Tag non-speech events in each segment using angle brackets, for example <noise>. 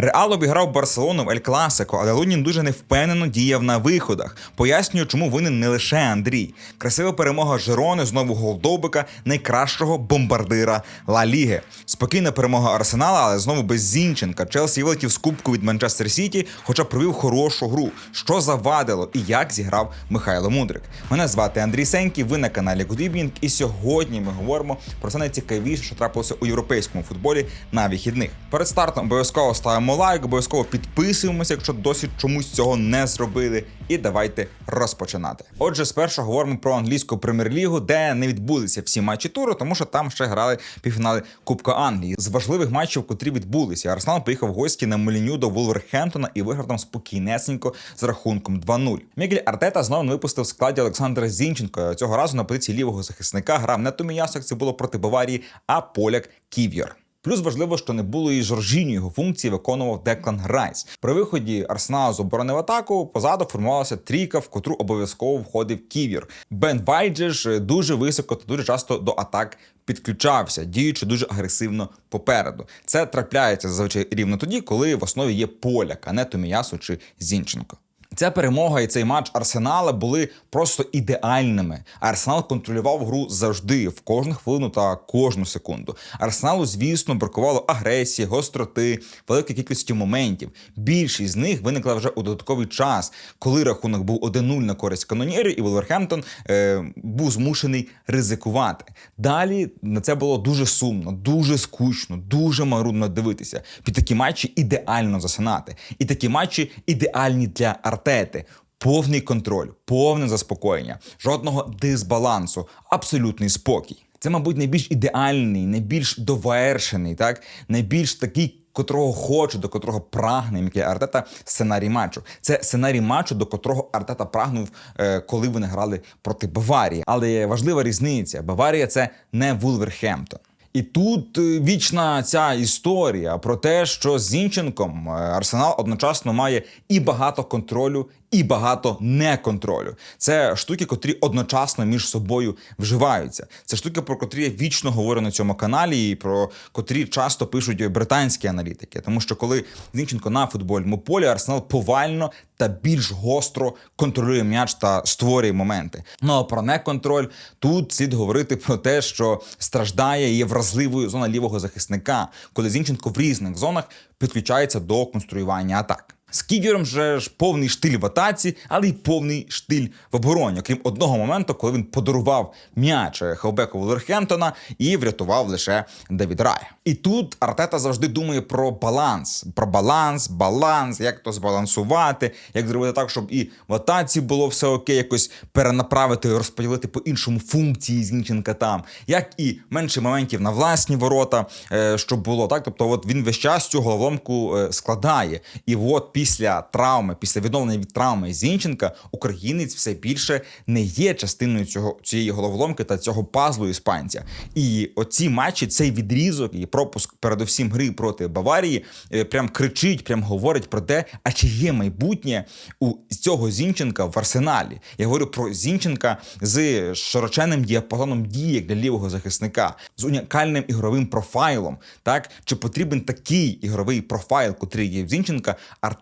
Реал обіграв Барселону в Ель Класико, але Лунін дуже невпевнено діяв на виходах. Пояснюю, чому винен не лише Андрій. Красива перемога Жерони, знову гол Довбика, найкращого бомбардира Ла Ліги. Спокійна перемога Арсенала, але знову без Зінченка. Челсі вилетів з кубку від Манчестер Сіті, хоча провів хорошу гру. Що завадило і як зіграв Михайло Мудрик. Мене звати Андрій Сенький. Ви на каналі Evening, І сьогодні ми говоримо про це найцікавіше, що трапилося у європейському футболі на вихідних. Перед стартом обов'язково ставимо лайк, обов'язково підписуємося, якщо досі чомусь цього не зробили. І давайте розпочинати. Отже, спершу говоримо про англійську прем'єр-лігу, де не відбулися всі матчі туру, тому що там ще грали півфінали Кубка Англії. З важливих матчів, котрі відбулися, Арсенал поїхав в гості на Моліню до Вулверхемптона і виграв там спокійнесенько з рахунком 2-0. Мігель Артета знову випустив в складі Олександра Зінченко. Цього разу на позиції лівого захисника грав не Томіясо, як це було проти Баварії, а поляк Ків'єр. Плюс важливо, що не було і Жоржіньо, його функції виконував Деклан Райс. При виході Арсенала з оборони в атаку позаду формувалася трійка, в котру обов'язково входив Ківір. Бен Вайджеш дуже високо та дуже часто до атак підключався, діючи дуже агресивно попереду. Це трапляється зазвичай рівно тоді, коли в основі є поляк, а не Томіясу чи Зінченко. Ця перемога і цей матч Арсенала були просто ідеальними. Арсенал контролював гру завжди, в кожну хвилину та кожну секунду. Арсеналу, звісно, бракувало агресії, гостроти, великої кількості моментів. Більшість з них виникла вже у додатковий час, коли рахунок був 1-0 на користь канонірів, і Волверхемптон е, був змушений ризикувати. Далі на це було дуже сумно, дуже скучно, дуже марудно дивитися. Під такі матчі ідеально засинати. І такі матчі ідеальні для Артети. Повний контроль, повне заспокоєння, жодного дисбалансу, абсолютний спокій. Це, мабуть, найбільш ідеальний, найбільш довершений, так найбільш такий. Котрого хоче, до котрого прагне Мікель Артета сценарій матчу. Це сценарій матчу, до котрого Артета прагнув, е, коли вони грали проти Баварії. Але важлива різниця: Баварія це не Вулверхемптон. І тут е, вічна ця історія про те, що з Зінченком е, Арсенал одночасно має і багато контролю, і багато неконтролю. Це штуки, котрі одночасно між собою вживаються. Це штуки, про котрі я вічно говорю на цьому каналі, і про котрі часто пишуть британські аналітики. Тому що коли Зінченко на футбольному полі Арсенал повально та більш гостро контролює м'яч та створює моменти. Ну а про неконтроль тут слід говорити про те, що страждає є вразливою зона лівого захисника, коли Зінченко в різних зонах підключається до конструювання атак. З Кігером же ж повний штиль в атаці, але й повний штиль в обороні, окрім одного моменту, коли він подарував м'яч Хелбеку Волверхемптона і врятував лише Девід Рая. І тут Артета завжди думає про баланс, про баланс, баланс, як то збалансувати, як зробити так, щоб і в атаці було все окей, якось перенаправити, розподілити по іншому функції Зінченка там, як і менше моментів на власні ворота, е, щоб було так. Тобто, от він весь час цю головоломку е, складає. І от після травми, після відновлення від травми Зінченка, українець все більше не є частиною цього цієї головоломки та цього пазлу іспанця. І оці матчі, цей відрізок і пропуск, передусім гри проти Баварії, е, прям кричить, прям говорить про те, а чи є майбутнє у цього Зінченка в арсеналі. Я говорю про Зінченка з широченним діапазоном дії як для лівого захисника, з унікальним ігровим профайлом. Так чи потрібен такий ігровий профайл, котрий є в Зінченка,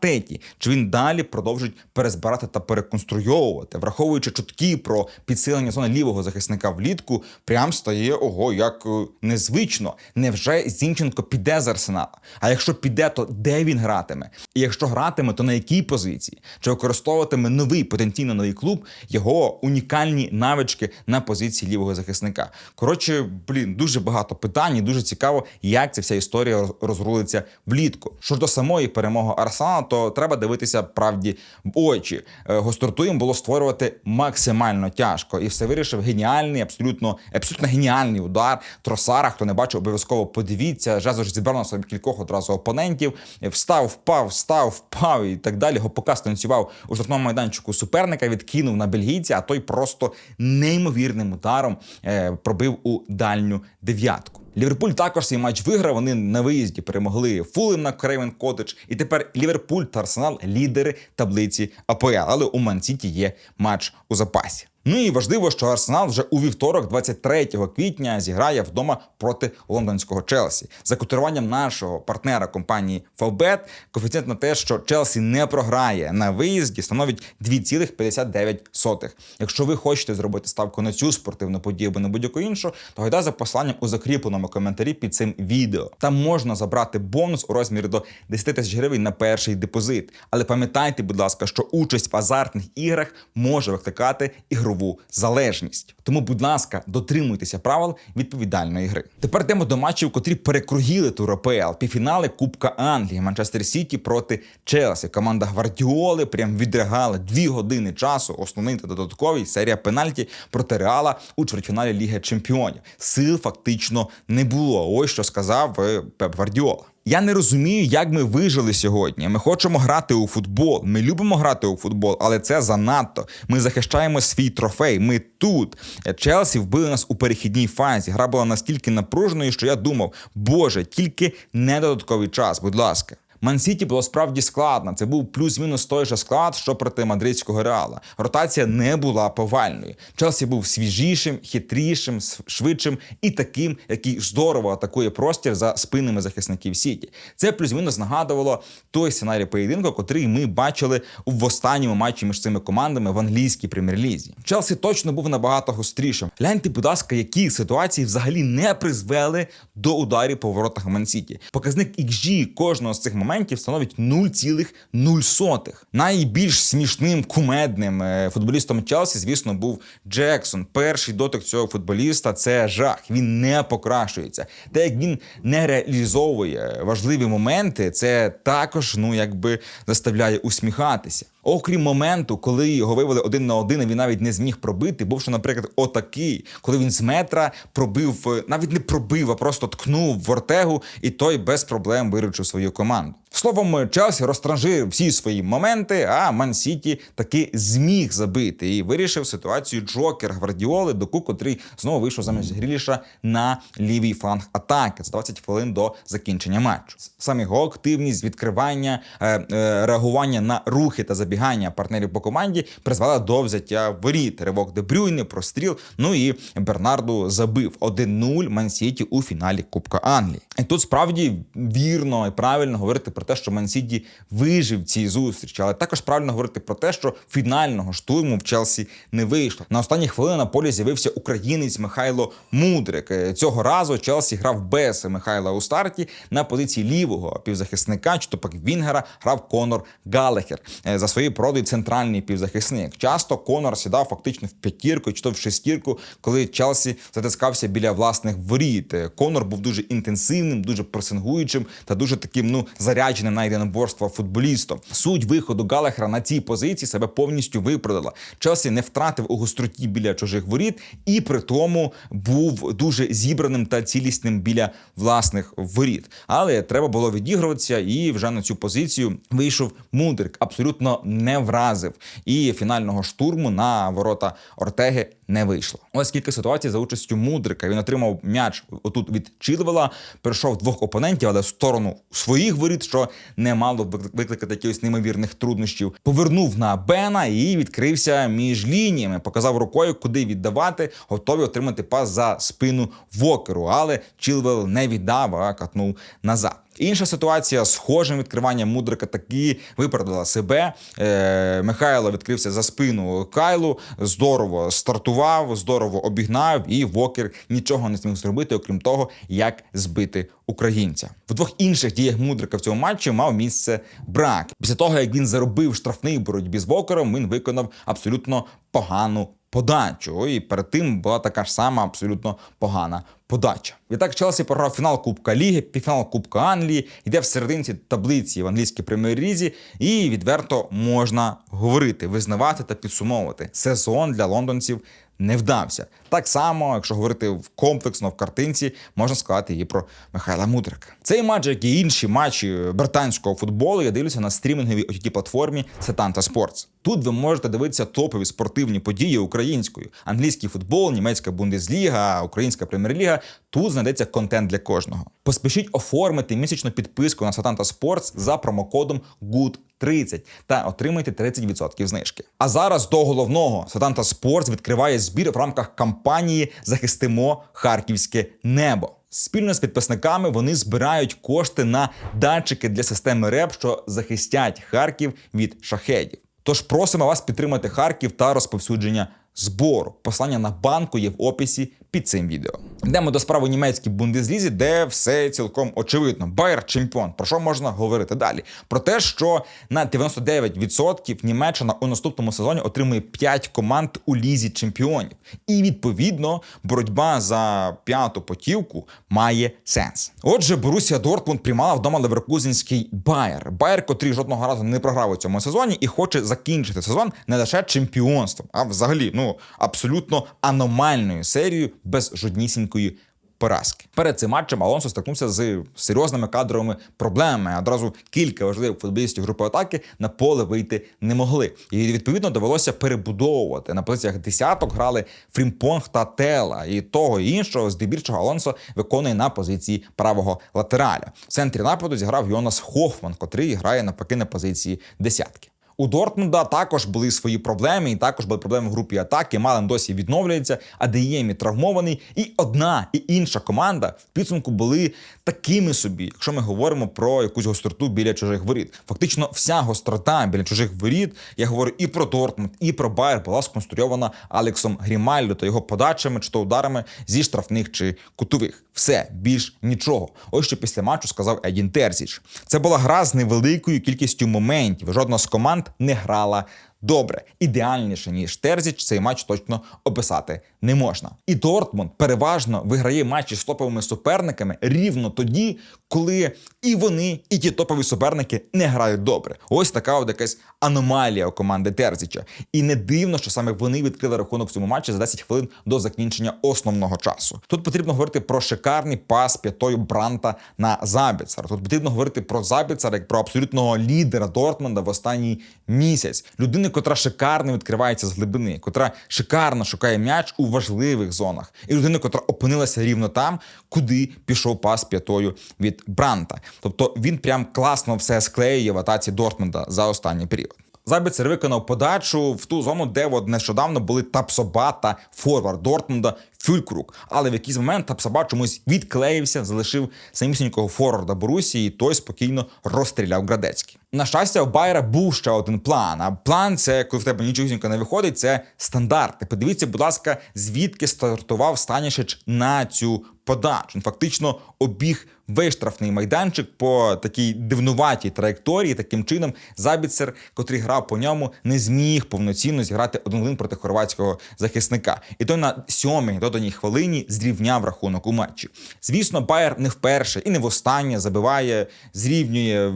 Артеті? Чи він далі продовжить перезбирати та переконструйовувати, враховуючи чутки про підсилення зони лівого захисника влітку, прям стає ого, як е, незвично. Невже Зінченко піде з арсенала? А якщо піде, то де він гратиме? І якщо гратиме, то на якій позиції? Чи використовуватиме новий потенційно новий клуб його унікальні навички на позиції лівого захисника? Коротше, блін, дуже багато питань, і дуже цікаво, як ця вся історія розрулиться влітку. Що ж до самої перемоги Арсенала, то треба дивитися правді в очі. Е, Гостортуєм було створювати максимально тяжко, і все вирішив геніальний, абсолютно абсолютно геніальний удар Тросара. Хто не бачив, обов'язково подивіться. Жезус зібрав на собі кількох одразу опонентів. Встав, впав, встав, впав і так далі. Гопока станцював у штрафному майданчику суперника, відкинув на бельгійця, а той просто неймовірним ударом е, пробив у дальню дев'ятку. Ліверпуль також свій матч виграв. Вони на виїзді перемогли Фулем на Крейвен Коттедж. І тепер Ліверпуль та Арсенал лідери таблиці АПЛ. Але у Ман-Сіті є матч у запасі. Ну і важливо, що Арсенал вже у вівторок, 23 квітня, зіграє вдома проти лондонського Челсі. За котируванням нашого партнера компанії Фавбет, коефіцієнт на те, що Челсі не програє на виїзді, становить 2,59. Якщо ви хочете зробити ставку на цю спортивну подію або на будь-яку іншу, то гайда за посиланням у закріпленому коментарі під цим відео. Там можна забрати бонус у розмірі до 10 тисяч гривень на перший депозит. Але пам'ятайте, будь ласка, що участь в азартних іграх може викликати ігрову залежність. Тому, будь ласка, дотримуйтеся правил відповідальної гри. Тепер йдемо до матчів, котрі перекругіли тур АПЛ. Півфінали Кубка Англії, Манчестер Сіті проти Челсі. Команда Гвардіоли прям відрягала дві години часу. Основний та додатковий серія пенальті проти Реала у чвертьфіналі Ліги Чемпіонів. Сил фактично не було. Ось що сказав е, Пеп Гвардіола. Я не розумію, як ми вижили сьогодні. Ми хочемо грати у футбол. Ми любимо грати у футбол, але це занадто. Ми захищаємо свій трофей. Ми тут. Челсі вбили нас у перехідній фазі. Гра була настільки напруженою, що я думав, боже, тільки не додатковий час, будь ласка. Ман-Сіті було справді складно. Це був плюс-мінус той же склад, що проти мадридського реала. Ротація не була повальною. Челсі був свіжішим, хитрішим, швидшим і таким, який здорово атакує простір за спинами захисників Сіті. Це плюс-мінус нагадувало той сценарій поєдинку, котрий ми бачили в останньому матчі між цими командами в англійській прем'єр-лізі. Челсі точно був набагато гострішим. Гляньте, будь ласка, які ситуації взагалі не призвели до ударів по воротах Ман-Сіті. Показник XG кожного з цих моментів моментів становить 0,0. Найбільш смішним кумедним е, футболістом Челсі, звісно, був Джексон. Перший дотик цього футболіста це жах. Він не покращується. Те, як він не реалізовує важливі моменти, це також ну якби заставляє усміхатися. Окрім моменту, коли його вивели один на один, і він навіть не зміг пробити, був що, наприклад, отакий, коли він з метра пробив, е, навіть не пробив, а просто ткнув в Ортегу, і той без проблем виручив свою команду. Словом, Челсі розтранжив всі свої моменти, а Ман Сіті таки зміг забити і вирішив ситуацію Джокер Гвардіоли, доку, котрий знову вийшов замість Гріліша на лівий фланг атаки за 20 хвилин до закінчення матчу. Саме його активність, відкривання, е, е, реагування на рухи та забігання партнерів по команді призвела до взяття воріт. Ривок Дебрюйни, простріл. Ну і Бернарду забив 1-0 Ман Сіті у фіналі Кубка Англії. І тут справді вірно і правильно говорити про те, що Мансіді вижив цій зустрічі, але також правильно говорити про те, що фінального штурму в Челсі не вийшло. На останні хвилини на полі з'явився українець Михайло Мудрик. Цього разу Челсі грав без Михайла у старті на позиції лівого півзахисника, чи то пак Вінгера грав Конор Галехер за своєю породою центральний півзахисник. Часто Конор сідав фактично в п'ятірку, чи то в шестірку, коли Челсі затискався біля власних воріт. Конор був дуже інтенсивним, дуже пресингуючим та дуже таким ну зарядженим на єдиноборство футболістом. Суть виходу Галахера на цій позиції себе повністю виправдала. Челсі не втратив у гостроті біля чужих воріт, і при тому був дуже зібраним та цілісним біля власних воріт. Але треба було відігруватися, і вже на цю позицію вийшов Мудрик. Абсолютно не вразив. І фінального штурму на ворота Ортеги не вийшло. Ось кілька ситуацій за участю Мудрика. Він отримав м'яч отут від Чилвела, перейшов двох опонентів, але в сторону своїх воріт, що не мало викликати якихось неймовірних труднощів. Повернув на Бена і відкрився між лініями. Показав рукою, куди віддавати, готові отримати пас за спину Вокеру. Але Чилвел не віддав, а катнув назад. Інша ситуація схожим відкриванням мудрика таки виправдала себе. Е, Михайло відкрився за спину Кайлу, здорово стартував, здорово обігнав, і Вокер нічого не зміг зробити, окрім того, як збити українця. В двох інших діях мудрика в цьому матчі мав місце брак. Після того як він заробив штрафний боротьбі з Вокером, він виконав абсолютно погану подачу. І перед тим була така ж сама абсолютно погана подача. Відтак Челсі програв фінал Кубка Ліги, півфінал Кубка Англії, йде в серединці таблиці в англійській прем'єр-лізі, і відверто можна говорити, визнавати та підсумовувати. Сезон для лондонців не вдався. Так само, якщо говорити комплексно в картинці, можна сказати і про Михайла Мудрика. Цей матч, як і інші матчі британського футболу, я дивлюся на стрімінговій ott платформі Setanta Sports. Тут ви можете дивитися топові спортивні події українською: англійський футбол, німецька бундесліга, українська прем'єр-ліга. Тут знайдеться контент для кожного. Поспішіть оформити місячну підписку на Setanta Sports за промокодом GOOD 30 та отримайте 30% знижки. А зараз до головного Сатанта Спортс відкриває збір в рамках кампанії Захистимо харківське небо. Спільно з підписниками вони збирають кошти на датчики для системи РЕП, що захистять Харків від шахедів. Тож просимо вас підтримати Харків та розповсюдження збору. Послання на банку є в описі під цим відео. Йдемо до справи німецькій бундеслізі, де все цілком очевидно. Байер чемпіон. Про що можна говорити далі? Про те, що на 99% Німеччина у наступному сезоні отримує 5 команд у лізі чемпіонів, і відповідно боротьба за п'яту потівку має сенс. Отже, Борусія Дортмунд приймала вдома Леверкузенський Байер. Байер, котрий жодного разу не програв у цьому сезоні і хоче закінчити сезон не лише чемпіонством, а взагалі ну абсолютно аномальною серією без жоднісінької поразки. Перед цим матчем Алонсо стикнувся з серйозними кадровими проблемами. Одразу кілька важливих футболістів групи атаки на поле вийти не могли. І відповідно довелося перебудовувати. На позиціях десяток грали Фрімпонг та Тела. І того і іншого, здебільшого Алонсо виконує на позиції правого латераля. В центрі нападу зіграв Йонас Хофман, котрий грає навпаки на позиції десятки. У Дортмунда також були свої проблеми, і також були проблеми в групі атаки. Мален досі відновлюється, а Деємі травмований. І одна і інша команда в підсумку були такими собі, якщо ми говоримо про якусь гостроту біля чужих воріт. Фактично, вся гострота біля чужих воріт, я говорю і про Дортмунд, і про Байер була сконструйована Алексом Грімальдо та його подачами чи то ударами зі штрафних чи кутових. Все більш нічого. Ось що після матчу сказав Едін Терзіч. Це була гра з невеликою кількістю моментів. Жодна з команд не грала добре. Ідеальніше ніж Терзіч цей матч точно описати не можна. І Дортмунд переважно виграє матчі з топовими суперниками рівно тоді, коли і вони, і ті топові суперники не грають добре. Ось така от якась аномалія у команди Терзіча. І не дивно, що саме вони відкрили рахунок в цьому матчі за 10 хвилин до закінчення основного часу. Тут потрібно говорити про шикарний пас п'ятою Бранта на Забіцар. Тут потрібно говорити про Забіцар як про абсолютного лідера Дортмунда в останній місяць. Людини, котра шикарно відкривається з глибини, котра шикарно шукає м'яч у важливих зонах, і людина, котра опинилася рівно там, куди пішов пас п'ятою від Бранта. Тобто він прям класно все склеює в атаці Дортмунда за останній період. Забіцер виконав подачу в ту зону, де от нещодавно були Тапсоба та форвард Дортмунда Фюлькрук. Але в якийсь момент Тапсоба чомусь відклеївся, залишив самісінького форварда Борусії, і той спокійно розстріляв Градецький. На щастя, у Байера був ще один план. А план це коли в тебе нічого не виходить, це стандарти. Подивіться, будь ласка, звідки стартував Станішич на цю подачу. Він фактично обіг весь штрафний майданчик по такій дивнуватій траєкторії. Таким чином, Забіцер, котрий грав по ньому, не зміг повноцінно зіграти один проти хорватського захисника. І той на сьомій доданій хвилині зрівняв рахунок у матчі. Звісно, Байер не вперше і не востаннє забиває, зрівнює,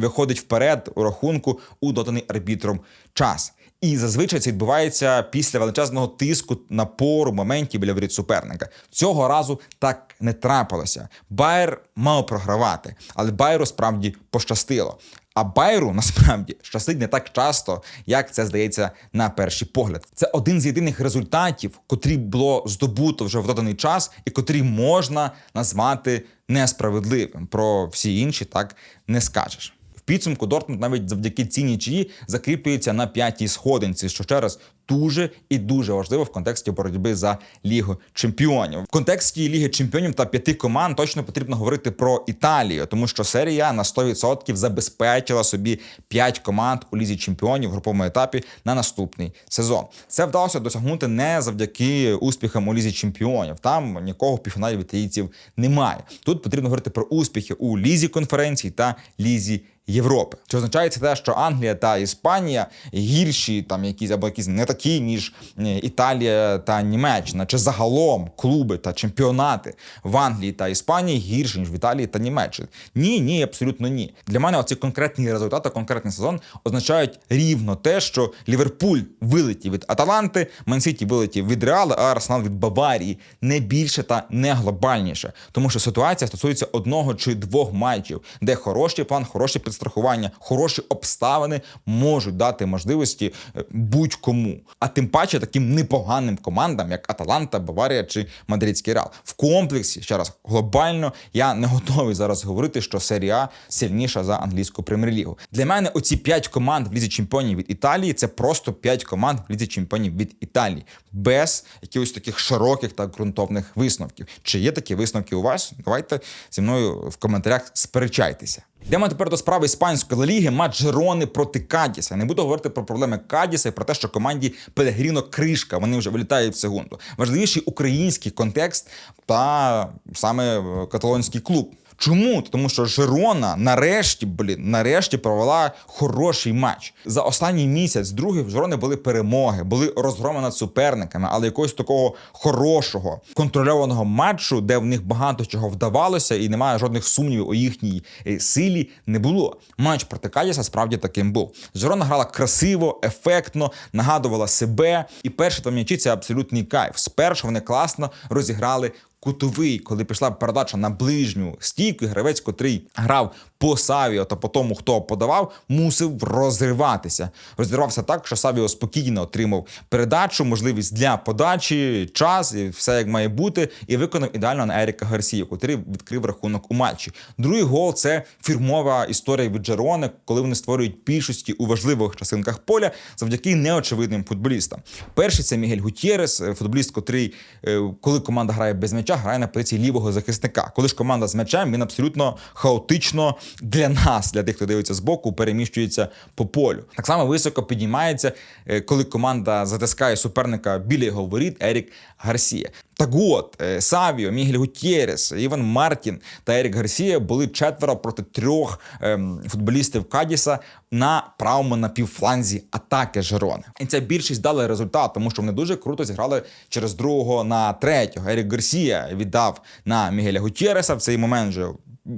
виходить вперед у рахунку у доданий арбітром час. І зазвичай це відбувається після величезного тиску напору моментів біля воріт суперника. Цього разу так не трапилося. Байер мав програвати, але Байеру справді пощастило. А Байру насправді щастить не так часто, як це здається на перший погляд. Це один з єдиних результатів, котрі було здобуто вже в доданий час, і котрі можна назвати несправедливим. Про всі інші так не скажеш. Підсумку Дортмунд навіть завдяки цій нічиї закріплюється на п'ятій сходинці, що ще раз дуже і дуже важливо в контексті боротьби за лігу чемпіонів. В контексті ліги чемпіонів та п'яти команд точно потрібно говорити про Італію, тому що серія на 100% забезпечила собі п'ять команд у лізі чемпіонів в груповому етапі на наступний сезон. Це вдалося досягнути не завдяки успіхам у лізі чемпіонів. Там нікого в півфіналі італійців немає. Тут потрібно говорити про успіхи у лізі конференцій та лізі. Європи, що означає це те, що Англія та Іспанія гірші, там якісь або якісь не такі, ніж е, Італія та Німеччина, чи загалом клуби та чемпіонати в Англії та Іспанії гірші ніж в Італії та Німеччині. Ні, ні, абсолютно ні. Для мене оці конкретні результати, конкретний сезон означають рівно те, що Ліверпуль вилетів від Аталанти, Мансіті вилетів від Реала, а Арсенал від Баварії не більше та не глобальніше, тому що ситуація стосується одного чи двох матчів, де хороший план, хороші підстави страхування, хороші обставини можуть дати можливості е, будь-кому. А тим паче таким непоганим командам, як Аталанта, Баварія чи Мадридський Реал. В комплексі ще раз глобально я не готовий зараз говорити, що серія сильніша за англійську прем'єр-лігу. Для мене оці п'ять команд в лізі чемпіонів від Італії це просто п'ять команд в лізі чемпіонів від Італії, без якихось таких широких та ґрунтовних висновків. Чи є такі висновки у вас? Давайте зі мною в коментарях сперечайтеся. Йдемо тепер до справи іспанської ліги матч Жерони проти Кадіса. Не буду говорити про проблеми Кадіса і про те, що команді Пелегріно кришка. Вони вже вилітають в секунду. Важливіший український контекст та саме е, каталонський клуб. Чому? Тому що Жерона нарешті, блін, нарешті провела хороший матч. За останній місяць, другий в Жерони були перемоги, були розгроми над суперниками, але якогось такого хорошого контрольованого матчу, де в них багато чого вдавалося, і немає жодних сумнівів у їхній е, силі, не було. Матч проти Кадіса справді таким був. Жерона грала красиво, ефектно, нагадувала себе. І перші там м'ячі це абсолютний кайф. Спершу вони класно розіграли кутовий, коли пішла передача на ближню стійку, гравець, котрий грав по Савіо та по тому, хто подавав, мусив розриватися. Розірвався так, що Савіо спокійно отримав передачу, можливість для подачі, час і все як має бути, і виконав ідеально на Еріка Гарсію, котрий відкрив рахунок у матчі. Другий гол це фірмова історія від Джерони, коли вони створюють більшості у важливих частинках поля завдяки неочевидним футболістам. Перший це Мігель Гутєрес, футболіст, котрий, е, коли команда грає без м'яча, грає на позиції лівого захисника. Коли ж команда з м'ячем, він абсолютно хаотично для нас, для тих, хто дивиться з боку, переміщується по полю. Так само високо піднімається, е, коли команда затискає суперника біля його воріт Ерік Гарсія. Так от е, Савіо, Мігель Гутєрес, Іван Мартін та Ерік Гарсія були четверо проти трьох ем, футболістів Кадіса на правому напівфланзі атаки Жерони. І ця більшість дала результат, тому що вони дуже круто зіграли через другого на третього. Ерік Гарсія віддав на Мігеля Гутєреса в цей момент же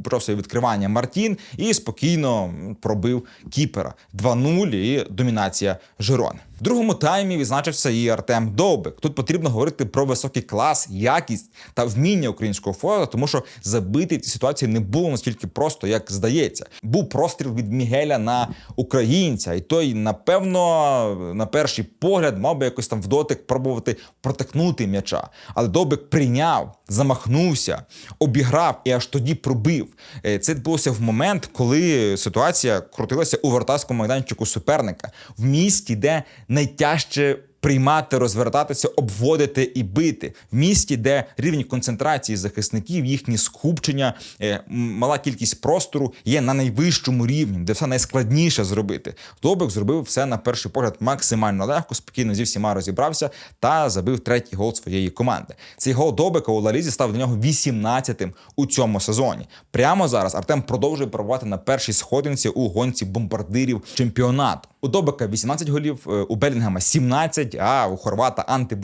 просто відкривання Мартін і спокійно пробив кіпера 2-0 і домінація Жирони. В другому таймі відзначився і Артем Довбик. Тут потрібно говорити про високий клас, якість та вміння українського форварда, тому що забити ці ситуації не було настільки просто, як здається. Був простріл від Мігеля на українця, і той, напевно, на перший погляд мав би якось там в дотик пробувати протикнути м'яча. Але Довбик прийняв, замахнувся, обіграв і аж тоді пробив. Е, Це відбулося в момент, коли ситуація крутилася у вратарському майданчику суперника в місті, де найтяжче. Приймати, розвертатися, обводити і бити в місті, де рівень концентрації захисників, їхні скупчення, е, мала кількість простору є на найвищому рівні, де все найскладніше зробити. Добик зробив все на перший погляд максимально легко, спокійно зі всіма розібрався та забив третій гол своєї команди. Цей гол Добика у Лалізі став для нього 18-тим у цьому сезоні. Прямо зараз Артем продовжує перебувати на першій сходинці у гонці бомбардирів чемпіонату. У Добика 18 голів, е, у Белінгема 17, а у Хорвата Анти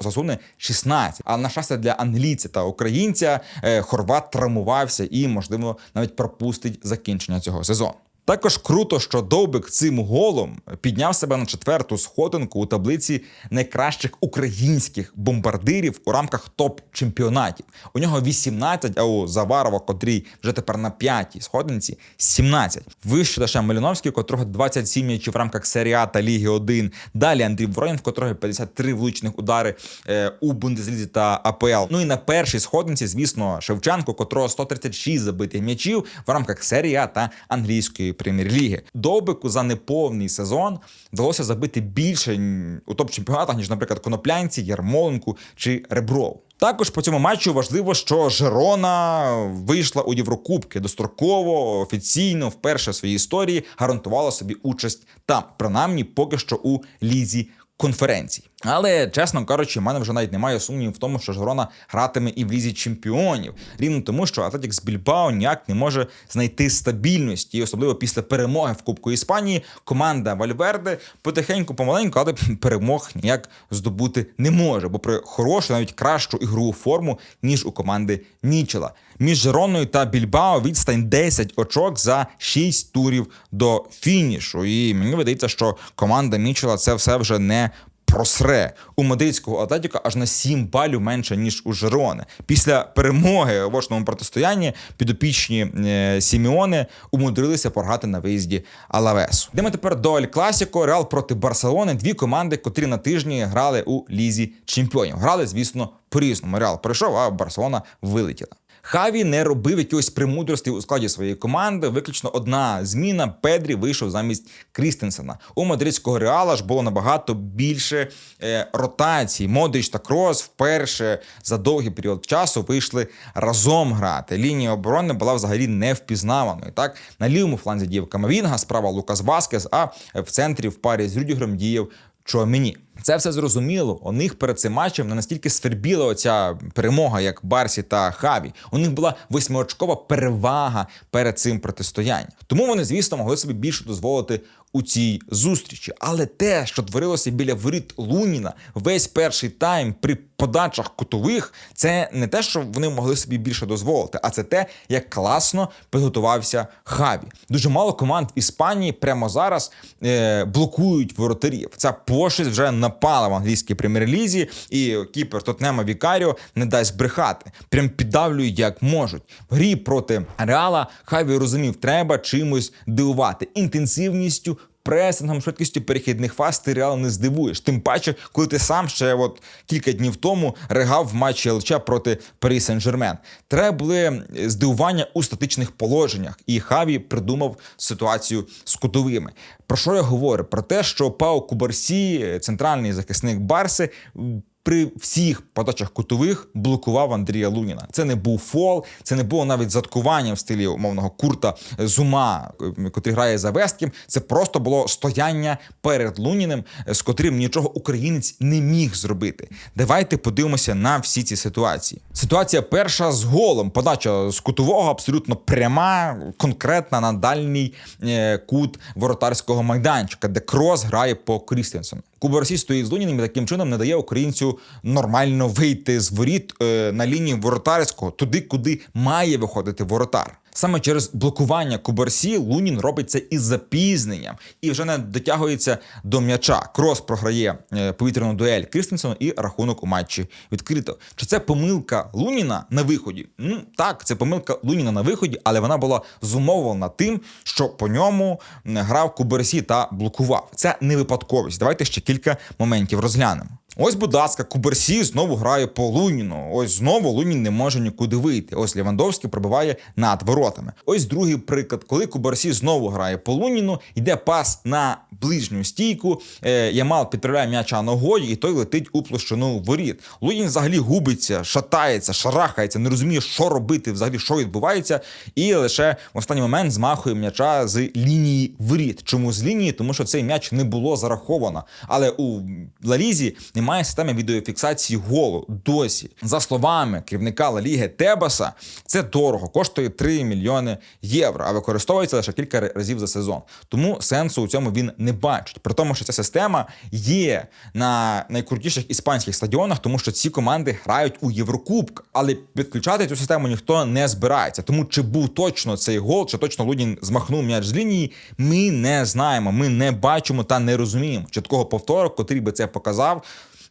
засуне 16. А на щастя для англійця та українця е, Хорват травмувався і, можливо, навіть пропустить закінчення цього сезону. Також круто, що Довбик цим голом підняв себе на четверту сходинку у таблиці найкращих українських бомбардирів у рамках топ-чемпіонатів. У нього 18, а у Заварова, котрий вже тепер на п'ятій сходинці, 17. Вище лише Маліновський, котрого 27 м'ячів в рамках серії А та Ліги 1. Далі Андрій Воронін, в котрого 53 влучних удари е, у Бундеслізі та АПЛ. Ну і на першій сходинці, звісно, Шевченко, котрого 136 забитих м'ячів в рамках серії А та англійської прем'єр-ліги. Довбику за неповний сезон вдалося забити більше у топ-чемпіонатах, ніж, наприклад, Коноплянці, Ярмоленку чи Ребров. Також по цьому матчу важливо, що Жерона вийшла у Єврокубки достроково, офіційно, вперше в своїй історії гарантувала собі участь там, принаймні поки що у лізі конференцій. Але, чесно кажучи, в мене вже навіть немає сумнівів в тому, що Жерона гратиме і в лізі чемпіонів, рівно тому, що Атлетікс Більбао ніяк не може знайти стабільності, і особливо після перемоги в Кубку Іспанії команда Вальверде потихеньку, помаленьку, але <laughs> перемог ніяк здобути не може, бо при хорошу, навіть кращу ігрову форму ніж у команди Нічела. Між Жероною та Більбао відстань 10 очок за 6 турів до фінішу. І мені видається, що команда Мічела це все вже не просре. У мадридського Атлетіка аж на 7 балів менше, ніж у Жерони. Після перемоги у вошному протистоянні підопічні е, Сіміони умудрилися програти на виїзді Алавесу. Йдемо тепер до Ель Класіко, Реал проти Барселони. Дві команди, котрі на тижні грали у лізі чемпіонів. Грали, звісно, по-різному. Реал пройшов, а Барселона вилетіла. Хаві не робив якихось премудростей у складі своєї команди. Виключно одна зміна. Педрі вийшов замість Крістенсена. У мадридського реала ж було набагато більше е, ротацій. Модріч та Крос вперше за довгий період часу вийшли разом грати. Лінія оборони була взагалі невпізнаваною. Так на лівому фланзі діяв Камавінга, справа Лукас Васкес, а в центрі в парі з Рюдігром діяв Чуамені. Це все зрозуміло. У них перед цим матчем не настільки свербіла оця перемога, як Барсі та Хаві. У них була восьмиочкова перевага перед цим протистоянням. Тому вони, звісно, могли собі більше дозволити у цій зустрічі. Але те, що творилося біля воріт Луніна весь перший тайм при подачах кутових, це не те, що вони могли собі більше дозволити, а це те, як класно підготувався Хаві. Дуже мало команд в Іспанії прямо зараз е, блокують воротарів. Ця пошесть вже напала в англійській прем'єр-лізі, і кіпер Тотнема Вікаріо не дасть брехати. Прям піддавлюють як можуть. В грі проти Реала Хаві розумів, треба чимось дивувати інтенсивністю. Пресингом, швидкістю перехідних фаз ти реально не здивуєш. Тим паче, коли ти сам ще от кілька днів тому ригав в матчі ЛЧ проти Парі Сен-Жермен. Треба були здивування у статичних положеннях, і Хаві придумав ситуацію з кутовими. Про що я говорю? Про те, що Пау Кубарсі, центральний захисник Барси, при всіх подачах кутових блокував Андрія Луніна. Це не був фол, це не було навіть заткування в стилі умовного курта Зума, котрий грає за Весткім. Це просто було стояння перед Луніним, з котрим нічого українець не міг зробити. Давайте подивимося на всі ці ситуації. Ситуація перша з голом. Подача з кутового абсолютно пряма, конкретна на дальній е, кут воротарського майданчика, де крос грає по Крістенсону. Кубарсі стоїть з Луніним і таким чином не дає українцю нормально вийти з воріт е, на лінії воротарського туди, куди має виходити воротар. Саме через блокування Кубарсі Лунін робить це із запізненням і вже не дотягується до м'яча. Крос програє е, повітряну дуель Крістенсону і рахунок у матчі відкрито. Чи це помилка Луніна на виході? Ну так, це помилка Луніна на виході, але вона була зумовлена тим, що по ньому грав Кубарсі та блокував. Це не випадковість. Давайте ще кілька моментів розглянемо. Ось, будь ласка, Куберсі знову грає по Луніну. Ось знову Лунін не може нікуди вийти. Ось Лівандовський пробиває над воротами. Ось другий приклад, коли Куберсі знову грає по Луніну, йде пас на ближню стійку. Е, Ямал підправляє м'яча ногою, і той летить у площину воріт. Лунін взагалі губиться, шатається, шарахається, не розуміє, що робити, взагалі що відбувається, і лише в останній момент змахує м'яча з лінії воріт. Чому з лінії? Тому що цей м'яч не було зараховано. Але у Лалізі немає системи відеофіксації голу досі. За словами керівника Ла Ліги Тебаса, це дорого, коштує 3 мільйони євро, а використовується лише кілька разів за сезон. Тому сенсу у цьому він не бачить. При тому, що ця система є на найкрутіших іспанських стадіонах, тому що ці команди грають у Єврокубках. Але підключати цю систему ніхто не збирається. Тому чи був точно цей гол, чи точно Лунін змахнув м'яч з лінії, ми не знаємо. Ми не бачимо та не розуміємо. Чіткого повтору, котрий би це показав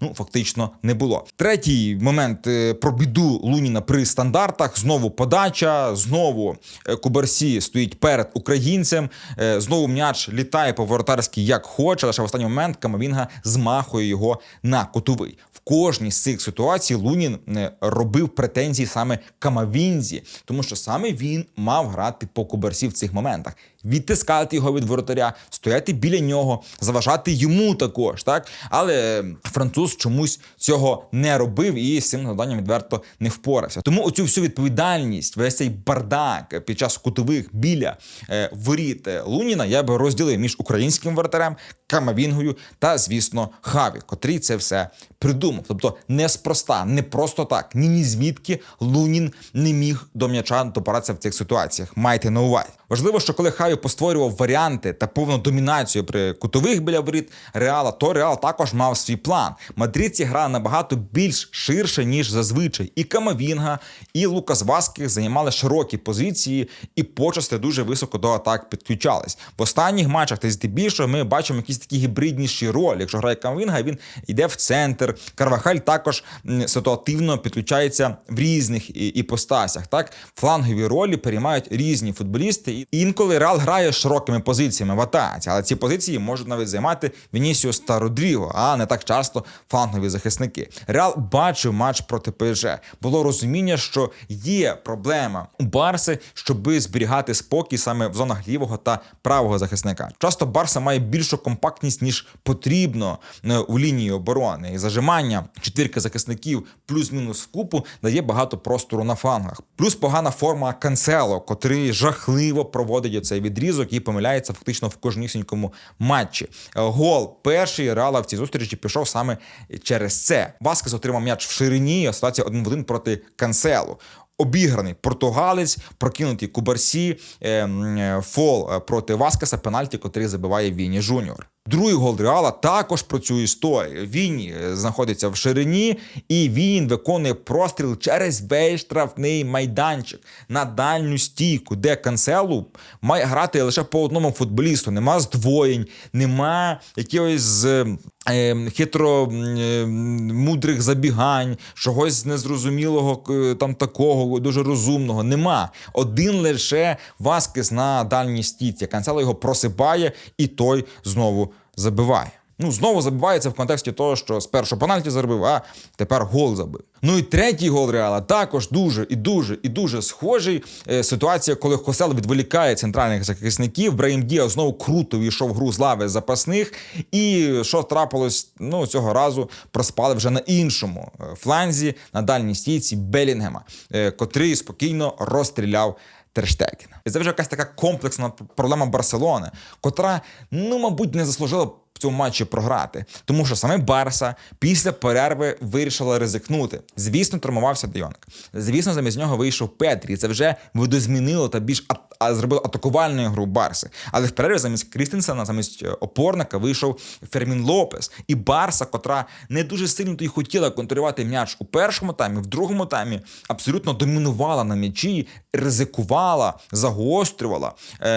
ну фактично не було. Третій момент е, про біду Луніна при стандартах. Знову подача, знову е, Кубарсі стоїть перед українцем. Е, знову м'яч літає по воротарськи як хоче. Лише в останній момент Камавінга змахує його на котовий. В кожній з цих ситуацій Лунін робив претензії саме Камавінзі, тому що саме він мав грати по Кубарсі в цих моментах відтискати його від воротаря, стояти біля нього, заважати йому також. Так, але француз чомусь цього не робив і з цим завданням відверто не впорався. Тому оцю всю відповідальність, весь цей бардак під час кутових біля е, воріт Луніна я би розділив між українським воротарем, Камавінгою та, звісно, Хаві, котрий це все придумав. Тобто неспроста, не просто так. Ні, ні звідки Лунін не міг до м'яча допиратися в цих ситуаціях. Майте на увазі. Важливо, що коли Хаві постворював варіанти та повну домінацію при кутових біля воріт Реала, то Реал також мав свій план. Мадридці грали набагато більш ширше, ніж зазвичай. І Камавінга, і Лукас Васкес займали широкі позиції і почасти дуже високо до атак підключались. В останніх матчах та здебільшого ми бачимо якісь такі гібридніші ролі. Якщо грає Камавінга, він йде в центр. Карвахаль також ситуативно підключається в різних іпостасях. Так, флангові ролі переймають різні футболісти. Інколи Реал грає широкими позиціями в атаці, але ці позиції можуть навіть займати Вінісіус та Родріго, а не так часто флангові захисники. Реал бачив матч проти ПСЖ. Було розуміння, що є проблема у Барси, щоби зберігати спокій саме в зонах лівого та правого захисника. Часто Барса має більшу компактність ніж потрібно е, у лінії оборони. І зажимання четвірки захисників плюс-мінус в купу дає багато простору на флангах. Плюс погана форма Канцело, котрий жахливо проводить цей відрізок і помиляється фактично в кожнісінькому матчі. Е, Гол перший Реала в цій зустрічі пішов саме через це. Васкес отримав м'яч в ширині, ситуація один в один проти Канцело. Обіграний португалець, прокинутий Кубарсі, е, е, фол е, проти Васкеса, пенальті, котрий забиває Віні Жуніор. Другий гол Реала також про цю історію. Вінні е, знаходиться в ширині, і він виконує простріл через весь штрафний майданчик на дальню стійку, де канцелу має грати лише по одному футболісту. Нема здвоєнь, нема якихось е, е, хитро е, мудрих забігань, чогось незрозумілого е, там такого, дуже розумного. Нема. Один лише Васкес на дальній стійці. Канцело його просипає, і той знову забиває. Ну, знову забивається в контексті того, що спершу пенальті заробив, а тепер гол забив. Ну і третій гол Реала також дуже і дуже і дуже схожий. Е, ситуація, коли Хосел відволікає центральних захисників. Браїм Діа знову круто війшов в гру з лави запасних. І що трапилось? Ну цього разу проспали вже на іншому е, фланзі на дальній стійці Белінгема, е, котрий спокійно розстріляв. Терштекена. І це вже якась така комплексна проблема Барселони, котра, ну, мабуть, не заслужила цьому матчі програти. Тому що саме Барса після перерви вирішила ризикнути. Звісно, травмувався Дейонг. Звісно, замість нього вийшов Петрі. Це вже видозмінило та більш а, а зробило атакувальну гру Барси. Але в перерві замість Крістенсена, замість е, опорника, вийшов Фермін Лопес. І Барса, котра не дуже сильно то й хотіла контролювати м'яч у першому таймі, в другому таймі абсолютно домінувала на м'ячі, ризикувала, загострювала, е,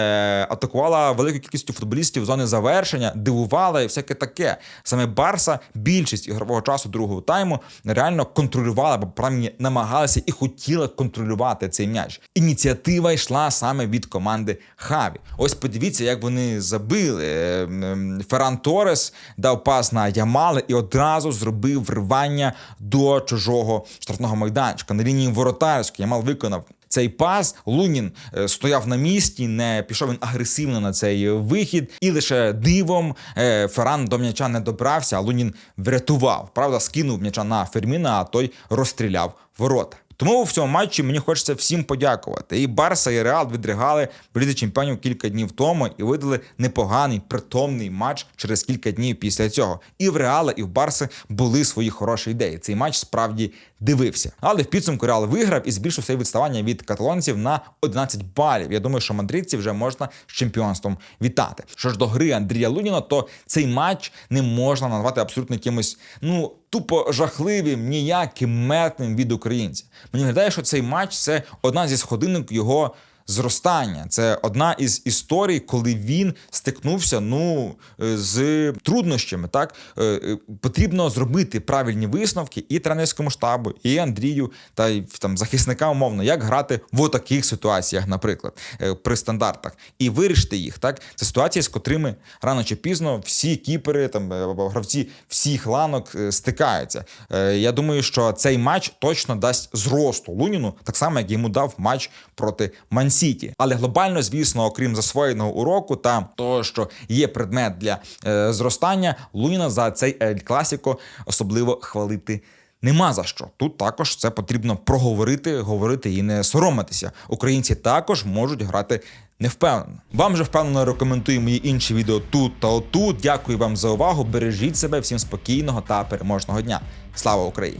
атакувала велику кількістю футболістів в зони завершення, дивувала і всяке таке. Саме Барса більшість ігрового часу другого тайму реально контролювала, бо принаймні намагалася і хотіла контролювати цей м'яч. Ініціатива йшла саме від команди Хаві. Ось подивіться, як вони забили. Е, Ферран Торес дав пас на Ямали і одразу зробив вривання до чужого штрафного майданчика на лінії воротарської. Ямал виконав цей пас. Лунін е, стояв на місці, не пішов він агресивно на цей вихід, і лише дивом е, Ферран до м'яча не добрався, а Лунін врятував. Правда, скинув м'яча на Ферміна, а той розстріляв ворота. Тому в цьому матчі мені хочеться всім подякувати. І Барса, і Реал відригали в Лізі чемпіонів кілька днів тому і видали непоганий притомний матч через кілька днів після цього. І в Реала, і в Барси були свої хороші ідеї. Цей матч справді дивився. Але в підсумку Реал виграв і збільшив своє відставання від каталонців на 11 балів. Я думаю, що мадридці вже можна з чемпіонством вітати. Що ж до гри Андрія Луніна, то цей матч не можна назвати абсолютно якимось, ну тупо жахливим, ніяким мертвим від українця. Мені гадає, що цей матч це одна зі сходинок його. Зростання це одна із історій, коли він стикнувся ну е, з труднощами. Так Е, е, потрібно зробити правильні висновки і тренерському штабу, і Андрію, та й там захисникам умовно, як грати в таких ситуаціях, наприклад, при стандартах, і вирішити їх. Так це ситуації, з котрими рано чи пізно всі кіпери, там або гравці всіх ланок стикаються. Я думаю, що цей матч точно дасть зросту Луніну, так само як йому дав матч проти Мансіті. Але глобально, звісно, окрім засвоєного уроку та того, що є предмет для е, зростання, Луніна за цей Класіко особливо хвалити. Нема за що. Тут також це потрібно проговорити, говорити і не соромитися. Українці також можуть грати невпевнено. Вам же впевнено рекомендую мої інші відео тут та отут. Дякую вам за увагу. Бережіть себе, всім спокійного та переможного дня. Слава Україні!